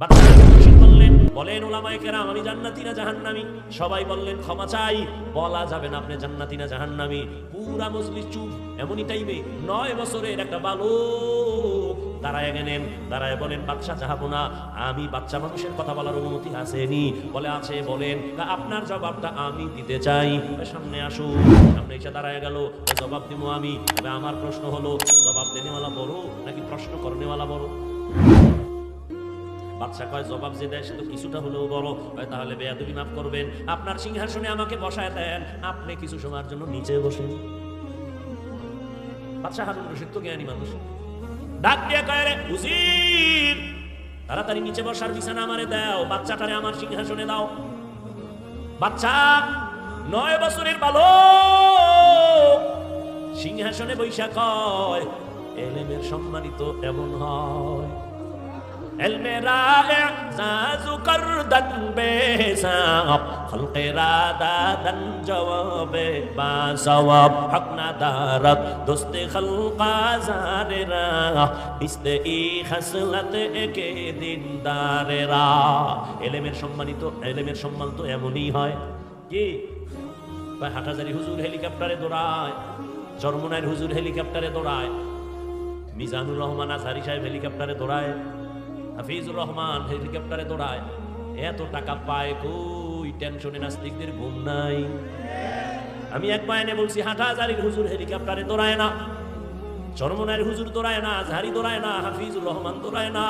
বাচ্চা হারুন রশিদ বললেন, বলেন ওলামায়ে কেরাম, আমি জান্নাতি না জাহান্নামী? সবাই বললেন, ক্ষমা চাই। বলা যাবে না আপনি জান্নাতি না জাহান্নামী। পুরা মজলিস চুপ, এমনই টাইমে নয় বছরের একটা বালক দাঁড়ায় গেলেন। দাঁড়ায় বলেন বাচ্চা চাহাবো না, আমি বাচ্চা মানুষের কথা বলার অনুমতি আসেনি। বলে আছে, বলেন, তা আপনার জবাবটা আমি দিতে চাই। সামনে আসুন, সামনে এসে দাঁড়ায় গেল জবাব দিব আমি। তবে আমার প্রশ্ন হলো, জবাব দেনেওয়ালা বড় নাকি প্রশ্ন করনেওয়ালা বড়? বাচ্চা কয়, জবাব যে দেয় সে তো কিছুটা হলেও বড়। কয়, তাহলে বেয়াদবি মাফ করবেন। আপনার সিংহাসনে আমাকে বসায় দেন। আপনি কিছু সময়ের জন্য নিচে বসেন। বাচ্চা হারুন রশিদ তো জ্ঞানী মানুষ। ডাক দিয়ে কয় রে উজির, তাড়াতাড়ি নিচে বসার বিছানা আমারে দাও। বাচ্চাটারে আমার সিংহাসনে দাও। বাচ্চা, নয় বছরের বালক। সিংহাসনে বৈশাখ হয়। এলেমের সম্মানিত এমন হয়। علم رائع زاز کردن بے ساق خلق را دادن جواب با ثواب حق ندارد دوست خلق آزار را مثل ای خسلت একে দিনদারেরা এলেমের সম্মানিত এলেমের সম্মান তো এমনই হয় কি ভাই হাটাজারি হুজুর হেলিকপ্টারে দৌড়ায় চরমনায়ের হুজুর হেলিকপ্টারে দৌড়ায় মিজানুর রহমান আজহারি সাহেব হেলিকপ্টারে দৌড়ায় হাফিজুর রহমান হেলিকপ্টারে দৌড়ায়। এত টাকা পায় কই? টেনশনে নাস্তিকদের ঘুম নাই। আমি এক বয়ানে বলছি হাটাজারির হুজুর হেলিকপ্টারে দৌড়ায় না। চরমনায়ের হুজুর দৌড়ায় না, আজহারি দৌড়ায় না, হাফিজুর রহমান দৌড়ায় না।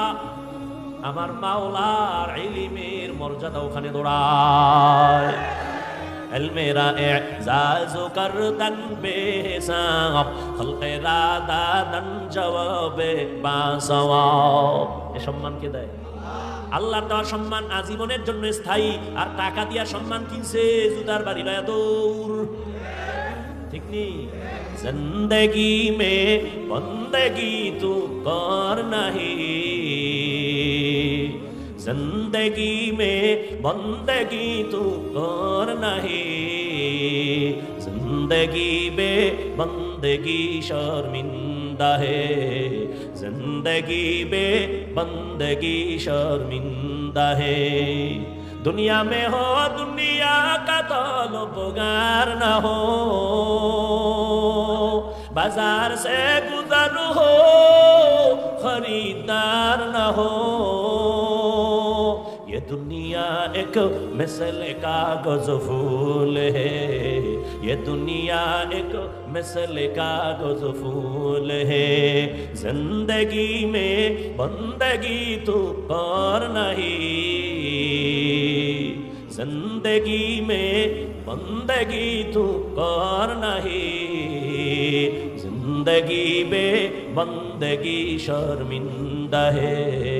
আমার মাওলার ইলিমের মর্যাদা ওখানে দৌড়ায়। الميرا اعزاز کردن بے حساب خلق را دادن জবাব বা সওয়াব এ সম্মান কে দেয় আল্লাহর দেওয়া সম্মান আজীবনের জন্য স্থায়ী আর টাকা দিয়া সম্মান কিনছে জুতার বাড়ি লয়া দৌড় ঠিক নেই জিন্দগি মে বন্দগি তু কর নাহি زندگی میں بندگی تو غور نہیں۔ زندگی میں بندگی شرمندہ ہے۔ زندگی میں بندگی شرمندہ ہے۔ دنیا میں ہو، دنیا کا طلب گار نہ ہو۔ بازار سے گزر ہو، خریدار نہ ہو۔ دنیا ایک مثل کاغذ فول ہے۔ یہ دنیا ایک مثل کاغذ گز پھول ہے۔ زندگی میں بندگی تو اور نہیں۔ زندگی میں بندگی تو اور نہیں۔ زندگی میں بندگی شرمندہ ہے۔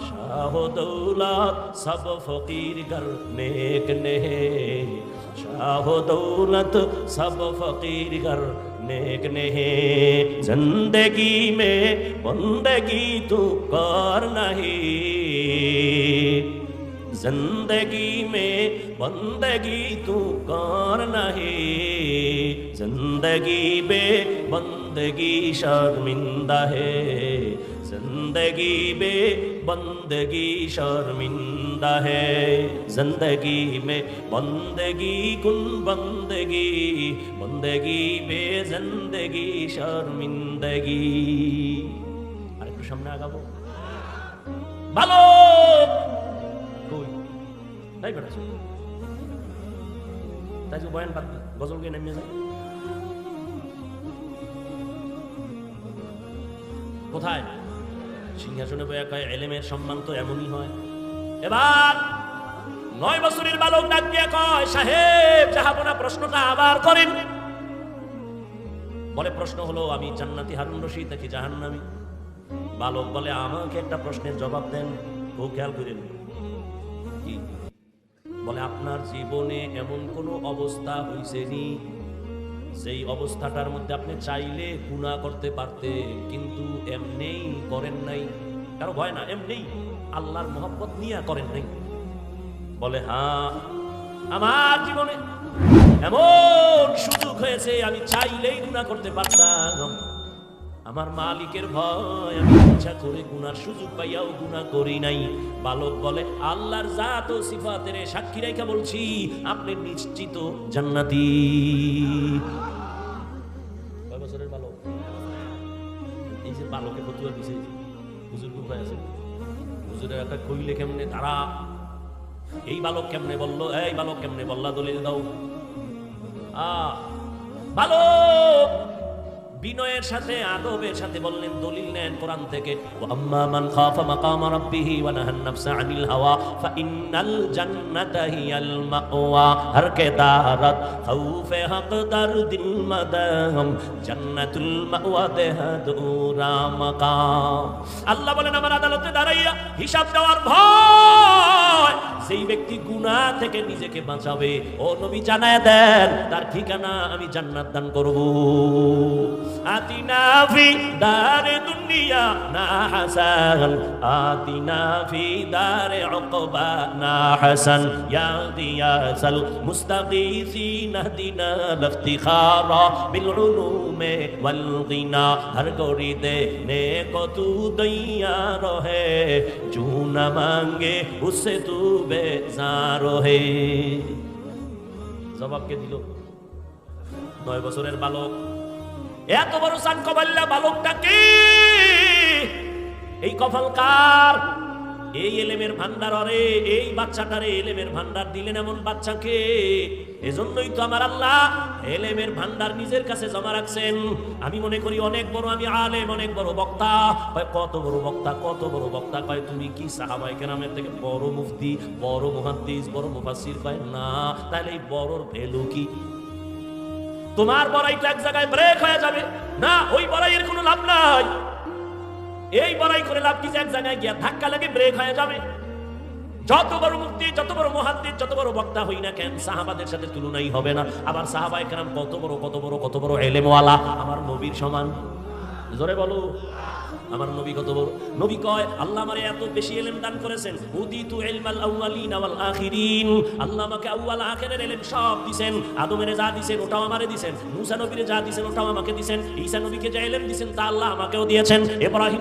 شاہ و دولت سب فقیر گر نیک نے شاہ و دولت، سب فقیر گر نیک نہیں۔ زندگی میں بندگی تو کار نہیں۔ زندگی میں بندگی تو کار نہیں۔ زندگی بے بندگی شرمندہ ہے۔ زندگی بے बंदगी शर्मिंदा है जिंदगी में बंदगी कुन बंदगी बंदगी में जिंदगी शर्मिंदगी আরেকটু সামনে আগাবো ভালো কই তাই বেটা তাই তো বয়ান বাদ গজল গিয়ে নেমে যায় কোথায় সিংহাসনে বয়া কয়, এলেমের সম্মান তো এমনই হয়। এবার নয় বছরের বালক ডাক দিয়ে কয়, সাহেব জাহাপনা প্রশ্নটা আবার করেন। বলে, প্রশ্ন হলো, আমি জান্নাতি হারুন রশিদ নাকি জাহান্নামি? বালক বলে, আমাকে একটা প্রশ্নের জবাব দেন খুব খেয়াল করেন বলে, আপনার জীবনে এমন কোনো অবস্থা হয়েছে নি সেই অবস্থাটার মধ্যে আপনি চাইলে গুণা করতে পারতে কিন্তু এমনেই করেন নাই। কারও ভয় না, এমনেই আল্লাহর মোহাম্মত নিয়ে করেন নাই। বলে হ্যাঁ আমার জীবনে এমন সুযোগ হয়েছে, আমি চাইলেই গুণা করতে পারতাম। আমার মালিকের ভয়, আমি ইচ্ছা করে গুনার সুযোগ পাইয়াও গুণা করি নাই। বালক বলে, আল্লাহর জাত ও সিফাতের সাক্ষী রেখা বলছি, আপনি নিশ্চিত জান্নাতি। বছরের বালক? এই যে বালকের ফতুয়া দিছে, হুজুর কোথায় আছে? হুজুরের একটা কইলে কেমনে? তারা এই বালক কেমনে বলল? এই বালক কেমনে বললা? দলিল দাও। আ বালক! বিনয়ের সাথে, আদবের সাথে বললেন, দলিল নেন কোরআন থেকে। আম্মা মান খাফা মাকাম রাব্বিহি ওয়া নাহান নাফসা আনিল হাওয়া, ফা ইন্নাল জান্নাতা হিয়াল মাওয়া। হর কে দারাত খাউফে হক দার দিল মাদাম জান্নাতুল মাওয়া দেহাদুরা মাকাম। আল্লাহ বলেন, আমার আদালতে দাঁড়াইয়া হিসাব দেওয়ার ভয় সেই ব্যক্তি গুনাহ থেকে নিজেকে বাঁচাবে। ও নবী জানায় দেন, তার ঠিকানা আমি জান্নাত দান করব। আতিনা ফি দারে দুনিয়া না হাসান, আতিনা ফি দারে উকবা না হাসান। ইয়া দিয়াসাল মুস্তাগীসিন হদিনা লফতিখারা বিল উলুমে ওয়াল গিনা। হর গরি দে নে কতু দইয়া রহে জু না মাঙ্গে, উসে তু বেজার হে জবাবকে দিল। নয় বছরের বালক। এত বড় সান কবাল্লা বালকটা কে? এই কফল কার? এই এলেমের ভান্ডার অরে, এই বাচ্চাটারে এলেমের ভান্ডার দিলেন এমন বাচ্চাকে এজন্যই তো আমার আল্লাহ এলেমের ভান্ডার নিজের কাছে জমা রাখছেন। আমি মনে করি অনেক বড় আমি আলেম, অনেক বড় বক্তা। কত বড় বক্তা, কত বড় বক্তা। কয়, তুমি কি সাহাবাই কেরামের থেকে বড় মুফতি, বড় মুহাদ্দিস, বড় মুফাসির কয়, না। তাহলে এই বড়র ভ্যালু কি? তোমার বড়াইটা এক জায়গায় ব্রেক হয়ে যাবে। না, ওই বড়াইয়ের কোনো লাভ নাই। এই বড়াই করে লাভ কি এক জায়গায় গিয়া ধাক্কা লাগে ব্রেক হয়ে যাবে? যত বড় মুক্তি, যত বড় মহাদ্দিন যত বড় বক্তা হই না কেন, সাহাবাদের সাথে তুলনাই হবে না। আবার সাহাবাই কেরাম কত বড় কত বড় কত বড় এলেমওয়ালা, আমার নবীর সমান। জোরে বলো। আমার নবী কত বড়? নবী কয়, আল্লাহ আমারে এত বেশি এলেম দান করেছেন। উদিতু আউয়ালিন আখিরিন। আল্লাহ আমাকে আউয়াল এলেম সব যা ওটাও আমারে মুসা নবীরে যা ওটাও আমাকে ঈসা নবীকে যা এলেম তা আল্লাহ আমাকেও দিয়েছেন।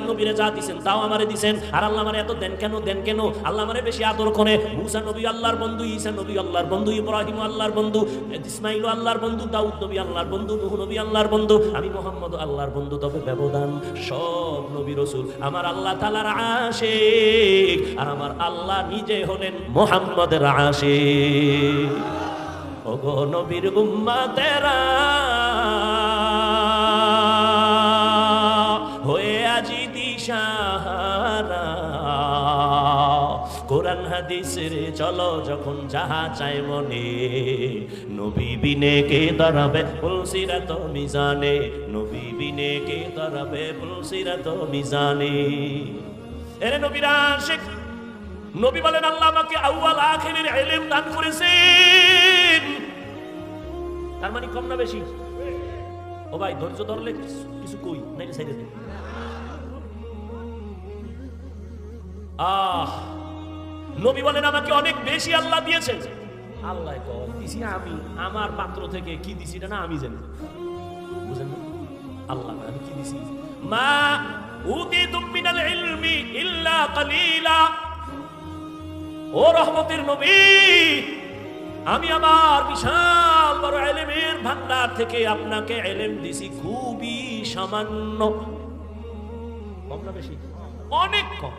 নবীরে যা তাও আমারে আর আল্লাহ আমারে এত দেন কেন দেন কেন? আল্লাহ আমারে বেশি আদর করে। মুসা নবী আল্লাহর বন্ধু, ঈসা নবী আল্লাহর বন্ধু, ইব্রাহিম আল্লাহর বন্ধু ইসমাইল আল্লাহর বন্ধু, দাউদ নবী আল্লাহর বন্ধু, নূহ নবী আল্লাহর বন্ধু। আমি মোহাম্মদ আল্লাহর বন্ধু, তবে ব্যবধান সব নবী রসুল, আমার আল্লাহ তালার আশেক, আর আমার আল্লাহ নিজে হলেন মোহাম্মদের আশেক। ওগো নবীর উম্মাতেরা হাদিসের চলো, যখন যাহা চাই মনে। নবী বিনে কে দাঁড়াবে ফুলসিরাত মিজানে? নবী বিনে কে দাঁড়াবে ফুলসিরাত মিজানে? এরে নবীরা, শেখ, নবী বলেন, আল্লাহ আমাকে আউয়াল আখিরের ইলম দান করেছেন। তার মানে কম না বেশি? ও ভাই, ধৈর্য ধরলে কিছু- কই? নাইলে সাইডে আহ! নবী বলেন, আমাকে অনেক বেশি আল্লাহ দিয়েছেন। আল্লাহ দিছি আমি। আমার পাত্র থেকে কি দিছি এটা না আমি জানি। বুঝেন আল্লাহ আমি কি দিছি? মা উতিতুম মিনাল ইলমি ইল্লা কালিলা। ও রহমতের নবী, আমি আমার বিশাল বড় এলেমের ভান্ডার থেকে আপনাকে এলেম দিছি খুবই সামান্য কম বেশি। অনেক কম।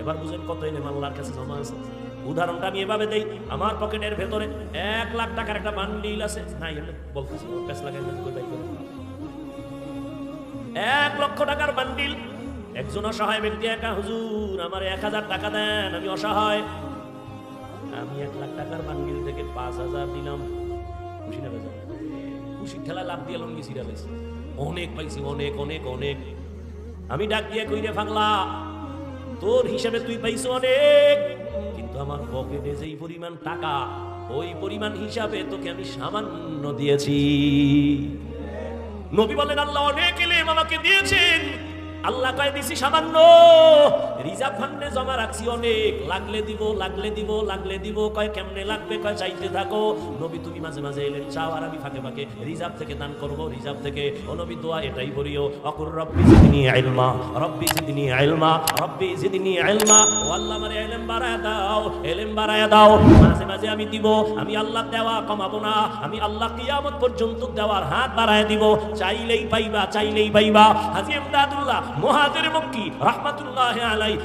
এবার বুঝেন কত এলেম আল্লাহর কাছে জমা আছে। উদাহরণটা আমি এভাবে দেই, আমার পকেটের ভেতরে এক লাখ টাকার একটা বান্ডিল আছে। নাই বলতেছি প্যাস লাগাই। এক লক্ষ টাকার বান্ডিল। একজন অসহায় ব্যক্তি একা, হুজুর, আমার এক হাজার টাকা দেন, আমি অসহায়। আমি এক লাখ টাকার বান্ডিল থেকে পাঁচ হাজার দিলাম। খুশি না বেজা খুশি ঠেলা লাভ দিয়ে লঙ্গি সিরা পাইছি অনেক পাইছি, অনেক অনেক অনেক। আমি ডাক দিয়ে কইরে ফাংলা তোর হিসাবে তুই পাইছো অনেক। কিন্তু আমার পকেটে যেই পরিমাণ টাকা, ওই পরিমাণ হিসাবে তোকে আমি সামান্য দিয়েছি। নবী বলেন, আল্লাহ অনেক এলেম আমাকে দিয়েছেন। আল্লাহ কয়, দিছি সামান্য। রিজার্ভ ফান্ডে জমা রাখছি অনেক। লাগলে দিব লাগলে দিব লাগলে দিব, কয় কেমনে লাগবে, কয় চাইতে থাকো। নবী তুমি মাঝে মাঝে এলেন, চাও আর আমি ফাঁকে ফাঁকে রিজার্ভ থেকে দান করব, রিজার্ভ থেকে। ও নবী, দোয়া এটাই করিও অকুর রব্বি জিদনি ইলমা, রব্বি জিদনি ইলমা, রব্বি জিদনি ইলমা। ও আল্লাহ আমারে ইলম বাড়ায় দাও ইলম বাড়ায় দাও। মাঝে মাঝে আমি দিব, আমি আল্লাহ দেওয়া কমাবো না, আমি আল্লাহ কিয়ামত পর্যন্ত দেওয়ার হাত বাড়ায় দিব। চাইলেই পাইবা চাইলেই পাইবা। হাজি এমদাদুল্লাহ মহাজের মক্কি রহমাতুল্লাহ আলাই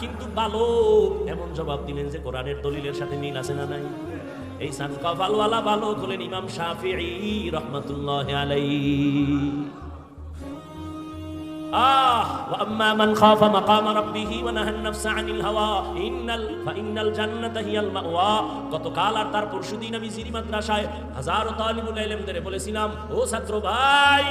কিন্তু বালক এমন জবাব দিলেন যে কোরআনের দলিলের সাথে মিল আছে না নাই এই সান কপালওয়ালা বালক হলেন ইমাম শাফিঈ রহমাতুল্লাহ আলাইহি آه وأما من خاف مقام ربه ونهى النفس عن الهوى إن ال... فإن الجنة هي المأوى গতকাল আর তার পরশুদিন আমি জিরি মাদ্রাসায় হাজারো তালিবুল ইলমদের বলেছিলাম ও ছাত্র ভাই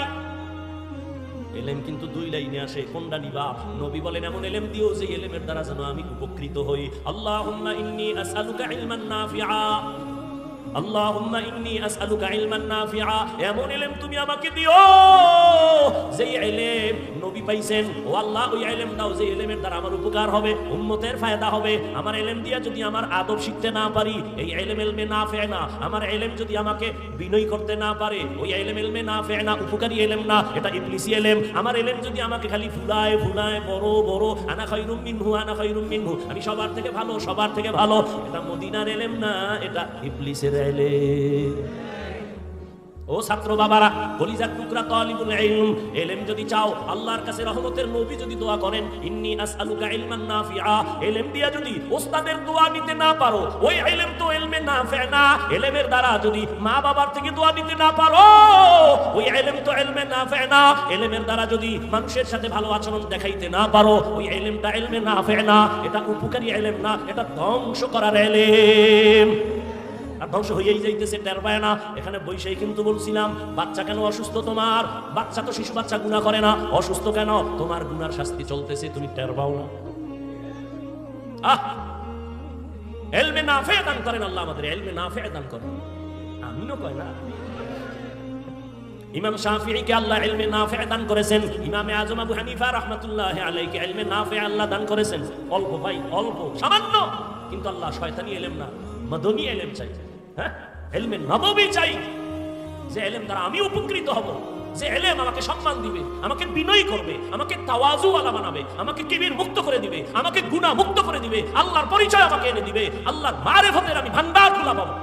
এলেম কিন্তু দুই লাইনে আসে, কোনটা নিবা? নবী বলেন, এমন এলেম দিও যে এলেমের দ্বারা যেন আমি উপকৃত হই। আল্লাহ ইন্নি আসালুকা ইলমান নাফিআ। আল্লাহুম্মা ইন্নী আসআলুকা ইলমান নাফিআ। এমন ইলম তুমি আমাকে দিও। যে ইলম নবী পাইছেন, ও আল্লাহ, ওই ইলম দাও যে ইলমের দ্বারা আমার উপকার হবে, উম্মতের ফায়দা হবে। আমার ইলম দিয়া যদি আমার আদব শিখতে না পারি, এই ইলম ইলমে নাফি না। আমার ইলম যদি আমাকে বিনয় করতে না পারে, ওই ইলম ইলমে নাফি না, উপকারী ইলম না, এটা ইবলিসি ইলম। আমার ইলম যদি আমাকে খালি ফুলায় ফুলায়, বড় বড়, আনা খায়রুম মিনহু, আনা খায়রুম মিনহু, আমি সবার থেকে ভালো, সবার থেকে ভালো, এটা মদিনার ইলম না, এটা ইবলিসের ইলম ও ছাত্র বাবারা কলিজার টুকরা তালিবুল ইলম ইলম যদি চাও, আল্লাহর কাছে রহমতের নবী যদি দোয়া করেন, ইন্নী আসআলুকা ইলমান নাফিআ ইলম দিয়া যদি ওস্তাদের দোয়া নিতে না পারো, ওই ইলম তো ইলমে নাফি না ইলমের দ্বারা যদি মা বাবার থেকে দোয়া নিতে না পারো, ওই ইলম তো ইলমে নাফি না ইলমের দ্বারা যদি মানুষের সাথে ভালো আচরণ দেখাইতে না পারো, ওই ইলমটা ইলমে নাফি না, এটা উপকারী ইলম না, এটা ধ্বংস করার ইলম আর ধ্বংস হয়েই যাইতেছে টের পায় না। এখানে বৈশাই কিন্তু বলছিলাম, বাচ্চা কেন অসুস্থ তোমার? বাচ্চা তো শিশু বাচ্চা গুণা করে না। অসুস্থ কেন? তোমার গুনার শাস্তি চলতেছে, তুমি টের পাও না। আহ! এলমে নাফে দান করেন আল্লাহ আমাদের, এলমে নাফে দান করেন। আমিনও কয় না। ইমাম শাফিঈকে আল্লাহ ইলমে নাফি দান করেছেন। ইমামে আজম আবু হানিফা রাহমাতুল্লাহি আলাইহি ইলমে নাফি আল্লাহ দান করেছেন। অল্প ভাই, অল্প, সামান্য। কিন্তু আল্লাহ শয়তানি এলেম না, মদনী এলেম চাই। হ্যাঁ? ইলমে নববী চাই। যে ইলম দ্বারা আমি উপকৃত হব। যে এলেম আমাকে সম্মান দিবে, আমাকে বিনয় করবে, আমাকে তাওয়াজু আলা বানাবে, আমাকে কিবির মুক্ত করে দিবে, আমাকে গুনাহ মুক্ত করে দিবে, আল্লাহর পরিচয় আমাকে এনে দিবে, আল্লাহর মারেফতের আমি ভান্ডার খোলা পাবো।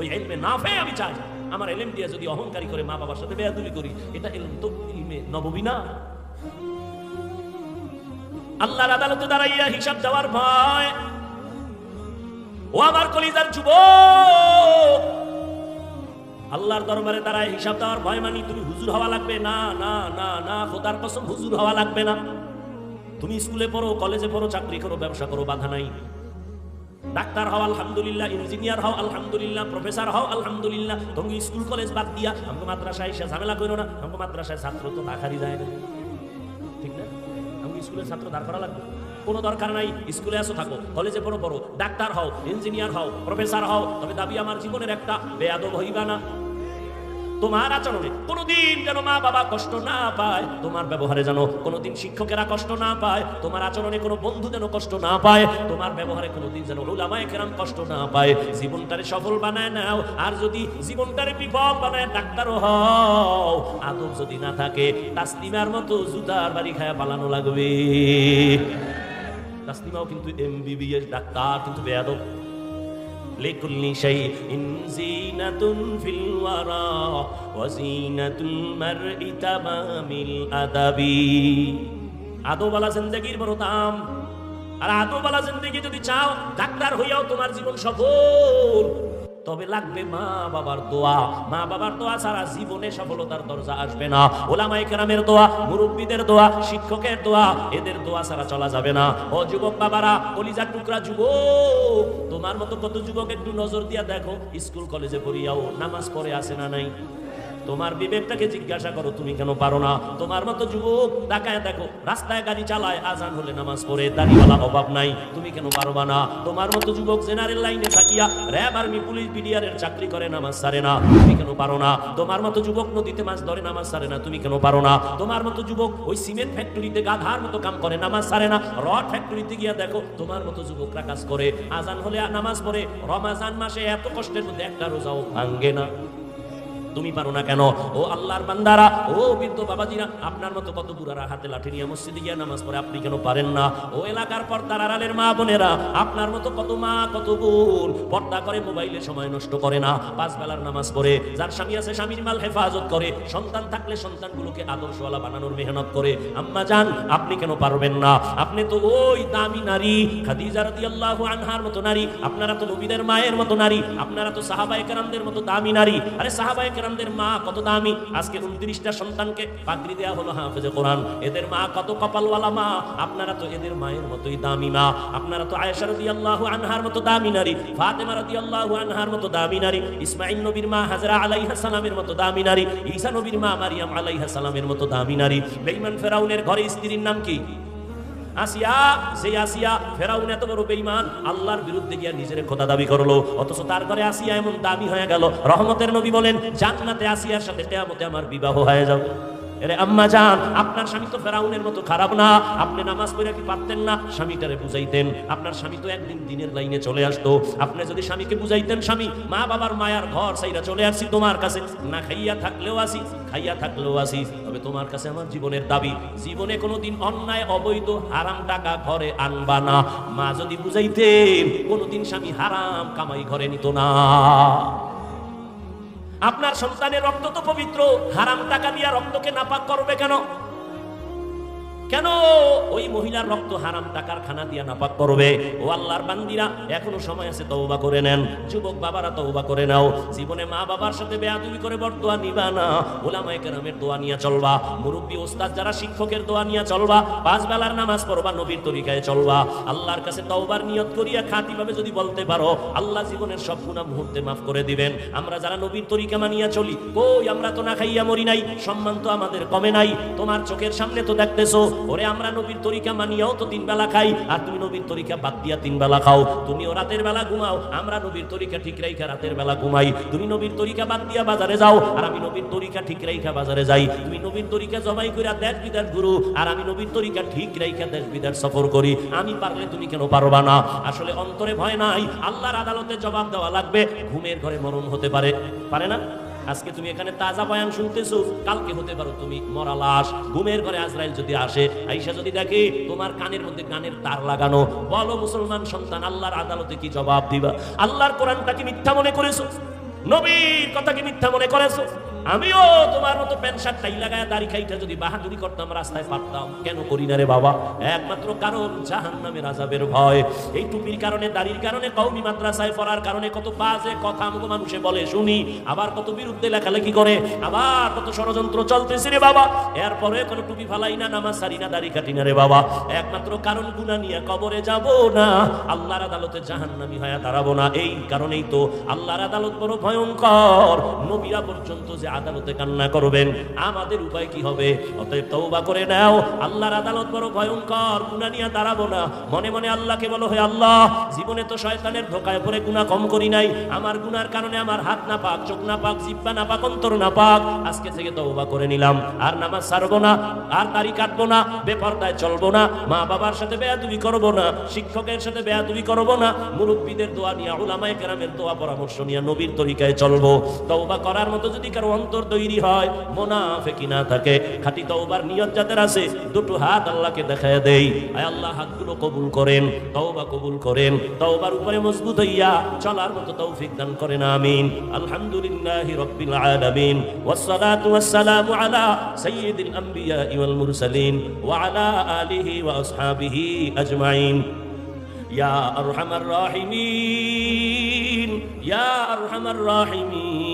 ওই এলমে নাফে আমি চাই। আমার এলএম দিয়ে যদি অহংকারী করে মা বাবার সাথে বেয়াদুলি করি, এটা এলম তো ইলমে নববী না। আল্লাহর আদালতে দাঁড়াইয়া হিসাব দেওয়ার ভয়। ও আমার কলিজার যুব আল্লাহর দরবারে দাঁড়ায় হিসাব দেওয়ার ভয় মানি, তুমি হুজুর হওয়া লাগবে না না না না, খোদার কসম হুজুর হওয়া লাগবে না। তুমি স্কুলে পড়ো, কলেজে পড়ো, চাকরি করো, ব্যবসা করো, বাধা নাই। ডাক্তার হও, আলহামদুলিল্লাহ, ইঞ্জিনিয়ার হও, আলহামদুলিল্লাহ, প্রফেসর হও, আলহামদুলিল্লাহ তুমি স্কুল কলেজ বাদ দিয়া আমাকে মাদ্রাসায় এসে ঝামেলা করো না, আমাকে মাদ্রাসায় ছাত্র তো তাকারি যায় না। ঠিক না? আমাকে স্কুলের ছাত্র দাঁড় করা লাগবে কোনো দরকার নাই, স্কুলে আসো থাকো। কলেজে পড়ো পড়ো। ডাক্তার হও, ইঞ্জিনিয়ার হও, প্রফেসর হও, তবে দাবি আমার জীবনের একটা, বেয়াদব হইবা না। তোমার আচরণে কোনোদিন যেন মা বাবা কষ্ট না পায়, তোমার ব্যবহারে যেন কোনোদিন শিক্ষকেরা কষ্ট না পায়, তোমার আচরণে কোনো বন্ধু যেন কষ্ট না পায়, তোমার ব্যবহারে কোনোদিন যেন উলামায়ে কেরাম কষ্ট না পায়। জীবনটারে সফল বানায় নাও, আর যদি জীবনটারে বিপদ বানায় ডাক্তারও হও, আদব যদি না থাকে, তাসলিমার মতো জুতার বাড়ি খায় পালানো লাগবে। নাসলিমাও কিন্তু এমবিবিএস ডাক্তার, কিন্তু বেয়াদব। লিকুল্লি শাইইন জিনাতুন ফিল ওয়ারা ওয়া জিনাতুল মারই তামামিল আদাবি। আদবওয়ালা জিন্দেগির বড় দাম আর আদবওয়ালা জিন্দেগি যদি চাও, ডাক্তার হইয়াও তোমার জীবন সফল। তবে লাগবে মা বাবার দোয়া। মা বাবার দোয়া ছাড়া জীবনে সফলতার দরজা আসবে না। ওলামাই কেরামের দোয়া, মুরব্বীদের দোয়া, শিক্ষকের দোয়া, এদের দোয়া ছাড়া চলা যাবে না। ও যুবক বাবারা, কলিজার টুকরা যুবক, তোমার মতো কত যুবক একটু নজর দিয়া দেখো, স্কুল কলেজে পড়িয়াও নামাজ পড়ে আসে না নাই? তোমার বিবেকটাকে জিজ্ঞাসা করো, তুমি কেন পারো না? তোমার মতো যুবক, তাকায় দেখো, রাস্তায় গাড়ি চালায়, আজান হলে নামাজ পড়ে, দাড়িওয়ালা অভাব নাই, তুমি কেন পারবা না? তোমার মতো যুবক জেনারেল লাইনে থাকিয়া, র্যাব, আর্মি, পুলিশ, বিডিআরের চাকরি করে, নামাজ সারে না, তুমি কেন পারো না? তোমার মতো যুবক নদীতে মাছ ধরে, নামাজ সারে না, তুমি কেন পারো না? তোমার মতো যুবক ওই সিমেন্ট ফ্যাক্টরিতে গাধার মতো কাম করে, নামাজ সারে না, রড ফ্যাক্টরিতে গিয়া দেখো, তোমার মতো যুবকরা কাজ করে, আজান হলে নামাজ পড়ে, রমাজান মাসে এত কষ্টের মধ্যে একটা রোজাও ভাঙ্গে না। তুমি পারো না কেন? ও আল্লাহর বান্দারা, ও বৃদ্ধ বাবাজিরা, আপনার মতো কত বুড়ারা হাতে লাঠি নিয়ে মসজিদে গিয়ে নামাজ পড়ে, আপনি কেন পারেন না? ও এলাকার পর্দার আড়ালের মা বোনেরা, আপনার মতো কত মা, কত বোন, পর্দা করে মোবাইলে সময় নষ্ট করে না, পাঁচ বেলার নামাজ পড়ে, যার স্বামী আছে স্বামীর মাল হেফাজত করে, সন্তান থাকলে সন্তানগুলোকে আদর্শওয়ালা বানানোর মেহনত করে। আম্মা জান আপনি কেন পারবেন না? আপনি তো ওই দামি নারী, খাদিজা রাদিয়াল্লাহু আনহার মতো নারী, আপনারা তো নবীদের মায়ের মতো নারী, আপনারা তো সাহাবায়ে কেরামদের মতো দামি নারী। আরে সাহাবায়ে কেরামদের মা কত দামি? আজকে উনত্রিশটা সন্তানকে পাগড়ি দেওয়া হলো হাফেজে কোরআন। এদের মা কত কপালওয়ালা মা? আপনারা তো এদের মায়ের মতোই দামি মা। আপনারা তো আয়েশা আল্লাহ আনহার মতো দামি নারী। ফাতেমা রাদিয়াল্লাহু আনহার মতো দামি নারী। ইসমাইল নবীর মা হাজরা আলাইহা সালামের মতো দামি নারী। ঈসা নবীর মা মারিয়াম আলাইহা সালামের মতো দামি নারী। বেঈমান ফেরাউনের ঘরে স্ত্রীর নাম কি? আসিয়া সেই আসিয়া ফেরাউন এত বড় বেঈমান, আল্লাহর বিরুদ্ধে গিয়া নিজের খোদা দাবি করল। অথচ তার ঘরে আসিয়া এমন দামি হয়ে গেল। রহমতের নবী বলেন, জান্নাতে আসিয়ার সাথে কেয়ামতে আমার বিবাহ হয়ে যাবে। এরে আম্মা জান, আপনার স্বামী তো ফেরাউনের মতো খারাপ না। আপনি নামাজ পড়ে কি পারতেন না? স্বামীটারে বুঝাইতেন। আপনার স্বামী তো একদিন দিনের লাইনে চলে আসতো। আপনি যদি স্বামীকে বুঝাইতেন, স্বামী, মা বাবার মায়ার ঘর সাইরা চলে আসছি তোমার কাছে। না খাইয়া থাকলেও আসি, খাইয়া থাকলেও আসি। তবে তোমার কাছে আমার জীবনের দাবি, জীবনে কোনোদিন অন্যায়, অবৈধ, হারাম টাকা ঘরে আনবা না। মা যদি বুঝাইতেন, কোনোদিন স্বামী হারাম কামাই ঘরে নিত না। আপনার সন্তানের রক্ত তো পবিত্র হারাম টাকা দিয়া রক্তকে নাপাক করবে কেন? কেন ওই মহিলার রক্ত হারাম টাকার খানা দিয়া নাপাক করবে? ও আল্লাহর বান্দিরা, এখনও সময় আছে, তওবা করে নেন। যুবক বাবারা, তওবা করে নাও। জীবনে মা বাবার সাথে বেয়াদুবি করে বরদোয়া নিবা না। ওলামায়ে কেরামের দোয়া নিয়ে চলবা। মুরব্বী ওস্তাদ যারা শিক্ষকের দোয়া নিয়ে চলবা, পাঁচ বেলার নামাজ পড়বা, নবীর তরিকায় চলবা। আল্লাহর কাছে তওবার নিয়ত করিয়া খাঁটিভাবে যদি বলতে পারো, আল্লাহ জীবনের সব গুনাহ মুহূর্তে মাফ করে দিবেন। আমরা যারা নবীর তরিকা মানিয়া চলি, কই আমরা তো না খাইয়া মরি নাই? সম্মান তো আমাদের কমে নাই। তোমার চোখের সামনে তো দেখতেছো ওরে আমরা নবীর তরিকা মানিয়াও তো তিন বেলা খাই, আর তুমি নবীর তরিকা বাদ দিয়া তিন বেলা খাও। তুমিও রাতের বেলা ঘুমাও, আমরা নবীর তরিকা ঠিক রাইখা রাতের বেলা ঘুমাই। তুমি নবীর তরিকা বাদ দিয়া বাজারে যাও, আর আমি নবীর তরিকা ঠিক রাইখা বাজারে যাই। তুমি নবীর তরিকা জমাই করে দেশ বিদেশ গুরু আর আমি নবীর তরিকা ঠিক রাইখা দেশ বিদেশ সফর করি। আমি পারলে তুমি কেন পারবা না? আসলে অন্তরে ভয় নাই, আল্লাহর আদালতে জবাব দেওয়া লাগবে, ঘুমের ঘরে মরণ হতে পারে। পারে না? আজকে তুমি এখানে তাজা বয়ান শুনতেছো, কালকে হতে পারো তুমি মরা লাশ। ঘুমের ঘরে আজরাইল যদি আসে আইসা যদি দেখে তোমার কানের মধ্যে গানের তার লাগানো, বলো মুসলমান সন্তান, আল্লাহর আদালতে কি জবাব দিবা? আল্লাহর কোরআনটা কি মিথ্যা মনে করেছ? নবীর কথা কি মিথ্যা মনে করেছ? আমিও তোমার মতো প্যান্ট শার্ট টাই লাগায় দাড়ি খাইটা যদি বাহাদুরি করতাম, রাস্তায় পারতাম কেন করি না রে বাবা? একমাত্র কারণ জাহান নামের আজাবের ভয়। এই টুপির কারণে, দাড়ির কারণে কৌমি মাদ্রাসায় পড়ার কারণে কত বাজে কথা আমাকে মানুষে বলে, শুনি। আবার কত বিরুদ্ধে লেখালেখি করে, আবার কত ষড়যন্ত্র চলতেছে রে বাবা। এরপরে কোনো টুপি ফালাই না, নামাজ সারি না, দাড়ি কাটি না রে বাবা। একমাত্র কারণ গুণা নিয়ে কবরে যাব না। আল্লাহর আদালতে জাহান্নামি হয়ে দাঁড়াবো না। এই কারণেই তো আল্লাহর আদালত বড় ভয়ঙ্কর। নবীরা পর্যন্ত যে আদালতে কান্না করবেন। আমাদের উপায় কি হবে? অতএব তওবা করে নাও। আল্লাহর আদালত বড় ভয়ঙ্কর, গুনাহ নিয়ে দাঁড়াবো না। মনে মনে আল্লাহকে বলো, হে আল্লাহ, জীবনে তো শয়তানের ধোকায় পড়ে গুনাহ কম করি নাই। আমার গুনার কারণে আমার হাত না পাক চোখ না পাক জিব্বা না পাক অন্তর না পাক আজকে থেকে তওবা করে নিলাম। আর নামাজ ছাড়বো না, আর তারি কাটবো না, বেপরদায় চলবো না মা বাবার সাথে বেয়াদুবি করব না, শিক্ষকের সাথে বেয়াদুবি করব না, মুরব্বীদের দোয়া নিয়ে, উলামায়ে কেরামের দোয়া পরামর্শ নিয়ে, নবীর তরিকায় চলবো। তওবা করার মতো যদি কারও অন্তর তৈরি হয় মোনাফেকি না থাকে। খাঁটি তওবার নিয়ত যাদের আছে, দুটো হাত আল্লাহকে দেখায় দেই। আয় আল্লাহ, হাতগুলো কবুল করেন, তওবা কবুল করেন। তওবার উপরে মজবুত হইয়া চলার মতো তৌফিক দান করেন, আমিন। আলহামদুলিল্লাহি রাব্বিল আলামিন। ওয়াসসালাতু ওয়াসসালামু আলা সাইয়্যিদিল আম্বিয়া ওয়াল মুরসালিন ওয়া আলা আলিহি ওয়া আসহাবিহি আজমাইন। ইয়া আরহামার রাহিমিন।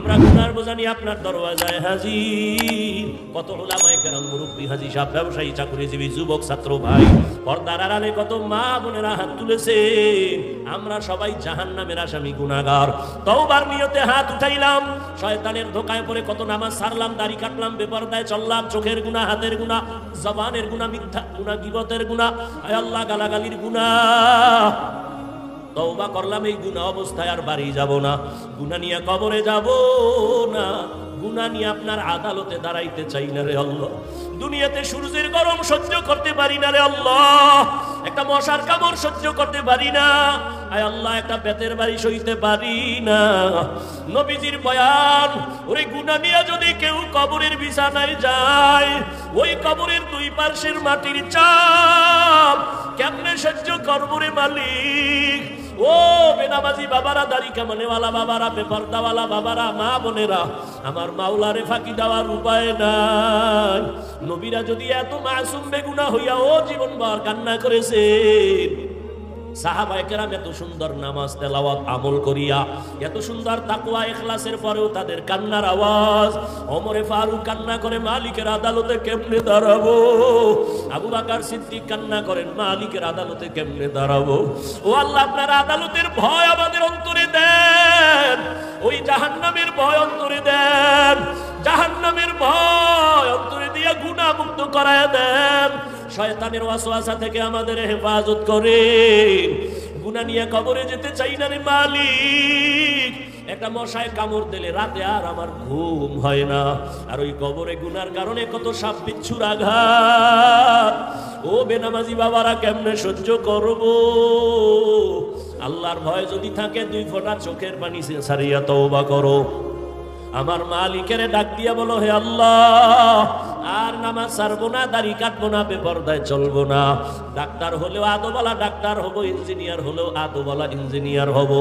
আমরা গুনার বোঝা নিয়ে আপনার দরওয়াজায় হাজির। কত ওলামায়ে কেরাম, মুরব্বী, হাজি সাহেব, ব্যবসায়ী, চাকরিজীবী, যুবক, ছাত্র ভাই, পর্দার আড়ালে কত মা বোনেরা হাত তুলেছে। আমরা সবাই জাহান্নামের আসামি, গুনাহগার। তওবার নিয়তে হাত উঠাইলাম। শয়তানের ধোকায় পড়ে কত নামাজ সারলাম, দাড়ি কাটলাম, বেপরদায় চললাম, চোখের গুনাহ, হাতের গুনাহ, জবানের গুনাহ, মিথ্যা গুনাহ, গিবতের গুনাহ। আয় আল্লাহ, গালাগালির গুনাহ। তওবা করলাম, এই গুনাহ অবস্থায় আর বাড়ি যাব না। গুনাহ নিয়ে কবরে যাব না। গুনাহ নিয়ে আপনার আদালতে দাঁড়াইতে চাই না রে আল্লাহ। দুনিয়াতে সূর্যের গরম সহ্য করতে পারি না রে আল্লাহ। একটা মশার কামড় সহ্য করতে পারি না। আয় আল্লাহ, একটা বেতের বাড়ি সইতে পারি না। নবীজির বয়ান ওই গুনাহ নিয়ে যদি কেউ কবরের বিছানায় যায়, ওই কবরের দুই পার্শ্বের মাটির চাপ কেমনে সহ্য করব রে মালিক? ও বেনামাজি বাবারা, দাড়ি কামানেওয়ালা বাবারা, বেপর্দাওয়ালা বাবারা, মা বোনেরা, আমার মাওলারে ফাঁকি দেওয়ার উপায় নাই। নবীরা যদি এত মাসুম বেগুনা হইয়া ও জীবন ভর কান্না করেছেন সাহাবায়ে কেরাম এত সুন্দর নামাজ তেলাওয়াত আমল করিয়া, এত সুন্দর তাকওয়া ইখলাসের পরেও তাদের কান্নার আওয়াজ। ওমরে ফারুক কান্না করে, মালিকের আদালতে কেমনে দাঁড়াবো? আবু বাকার সিদ্দিক কান্না করেন, মালিকের আদালতে কেমনে দাঁড়াবো? ও আল্লাহ, আপনার আদালতের ভয় আমাদের অন্তরে দেন। ওই জাহান্নামের ভয় অন্তরে দেন। জাহান্নামের ভয় অন্তরে দিয়ে গুনাহ মুক্ত করায় দেন। শয়তানের ওয়াসওয়াসা থেকে আমাদের হেফাজত করে গুনাহ নিয়ে কবরে যেতে চাই না রে মালিক। একটা মশায় কামড় দিলে রাতে আর আমার ঘুম হয় না। আর ওই কবরে গুনার কারণে কত সাপ বিচ্ছুর আঘাত। ও বেনামাজি বাবারা, কেমনে সহ্য করব? আল্লাহর ভয় যদি থাকে, দুই ফোঁটা চোখের পানি সারিয়া তওবা করো। আমার মালিকের ডাক দিয়া বলো, হে আল্লাহ আর নামাজ ছাড়বো না, দাড়ি কাটবো না, বেপরদায় চলবো না। ডাক্তার হলেও আদোবালা ডাক্তার হব, ইঞ্জিনিয়ার হলেও আদোবালা ইঞ্জিনিয়ার হব।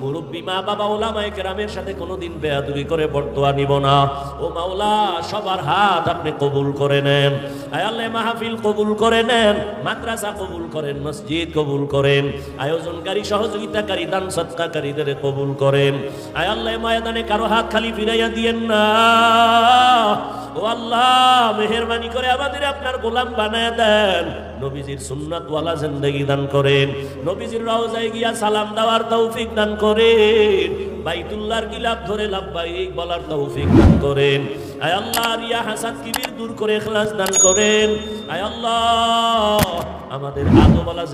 মুরব্বী মা বাবা ওলামায় গ্রামের সাথে কোনোদিন বেয়াদুবি করে বর্তোয়া নিব না। ও মাওলা, সবার হাত আপনি কবুল করে নেন। আয়াল্লে মাহফিল কবুল করে নেন, মাদ্রাসা কবুল করেন, মসজিদ কবুল করেন, আয়োজনকারী সহযোগিতাকারী, দান সৎকারীদের কবুল করেন। আয়াল্লাহ ময়দানে কারও হাত খালি ফিরাইয়া দিয়েন না। ও আল্লাহ মেহরবানি করে আমাদের আপনার গোলাম বানায় দেন। নবীজির সুন্নাত ওয়ালা জিন্দেগি দান করেন। নবীজির রওজায় গিয়া সালাম দেওয়ার তৌফিক দান করেন। বাইতুল্লাহর গিলাপ ধরে লাভবাহিক বলার তৌফিক দান করেন। আয় আল্লাহ, রিয়া হাসান কিবির দূর করে ইখলাস দান করেন। আয় আল্লাহ, আমাদের আদো বলা